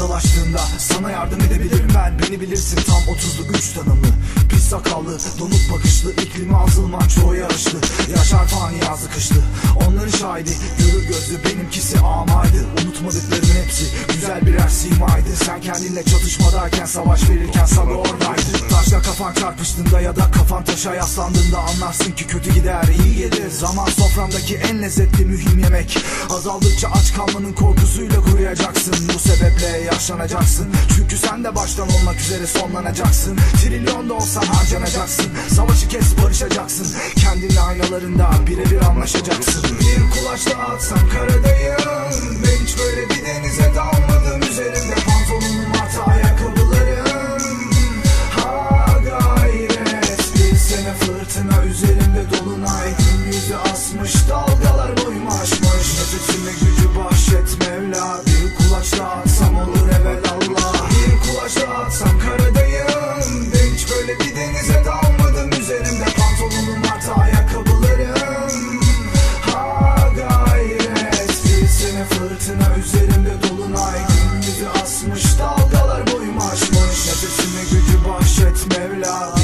dalaştığında Sana yardım edebilirim. Ben Beni bilirsin tam 30'luk 3 tanımlı. Pis sakallı, donuk bakışlı iklimi azılman çoğu yarışlı. Yaşar fani yazlı kışlı. Onların şahidi görür gözlü benimkisi amaydı. Unutmadıklarımın hepsi güzel birer simaydı Sen kendinle çatışmadayken savaş verirken sabır oradaydı. Taşla kafan çarpıştığında ya da kafan taşa yaslandığında Anlarsın ki kötü gider iyi gelir. Zaman soframdaki en lezzetli mühim yemek. Azaldıkça aç kalmanın korkusuyla kuruyacaksın. Bu sebeple yaşlanacaksın. Çünkü sen de baştan olmak üzere sonlanacaksın. Trilyon da olsan harcanacaksın. Savaşı kes barışacaksın. Kendinle aynalarında birebir anlaşacaksın. Bir kulaçla atsam karadayım. Ben hiç böyle bir denize dalmadım fırtına üzerimde dolunay Gün yüzü asmış dalgalar boyumu aşmış. Nefesime gücü bahşet Mevla Bir kulaçla atsam olur evelallah Bir kulaçla atsam karadayım Ben hiç böyle bir denize dalmadım. Üzerimde pantolonum artı ayakkabılarım. Ha gayret Bir sene fırtına üzerimde dolunay Gün yüzü asmış dalgalar boyumu aşmış. Nefesime gücü bahşet Mevla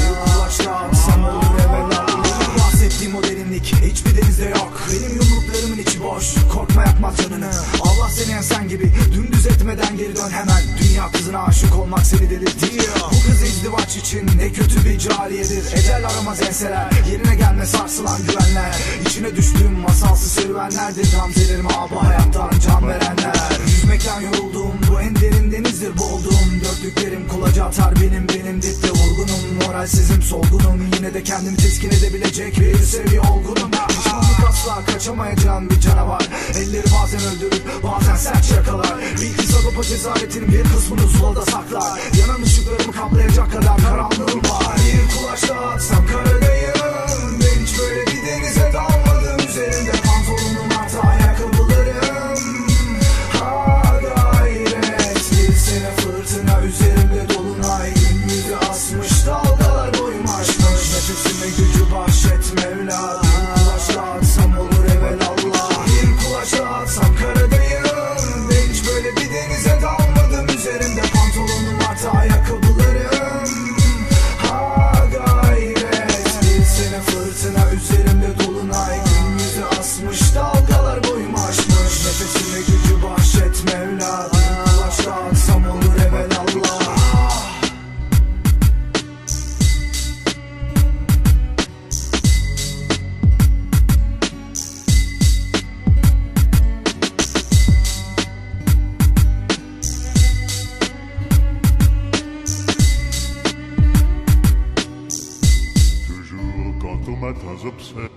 Yensen gibi Dümdüz etmeden geri dön hemen. Dünya kızına aşık olmak seni delirtiyor Bu kız izdivaç için ne kötü bir cariyedir. Ecel aramaz enseler Yerine gelme sarsılan güvenler. İçine düştüğüm masalsı serüvenlerdir. Gamzelerim abi hayattan can verenler. Yüzmekten yoruldum bu en derin denizdir. Boğuldum Dörtlüklerim kulaca atar. Benim benim dipte vurgunum Moralsizim solgunum. Yine de kendimi teskin edebilecek bir seviye olgunum. Pişmanlık asla kaçamayacağım bir canavar. Elleri bazen öldürür bazen sert yakalar Bilgi Sagopa cesaretinin bir kısmını zulada saklar. Yanan ışıklarımı kaplayacak kadar karanlığım var. Bir kulaçla automata subset.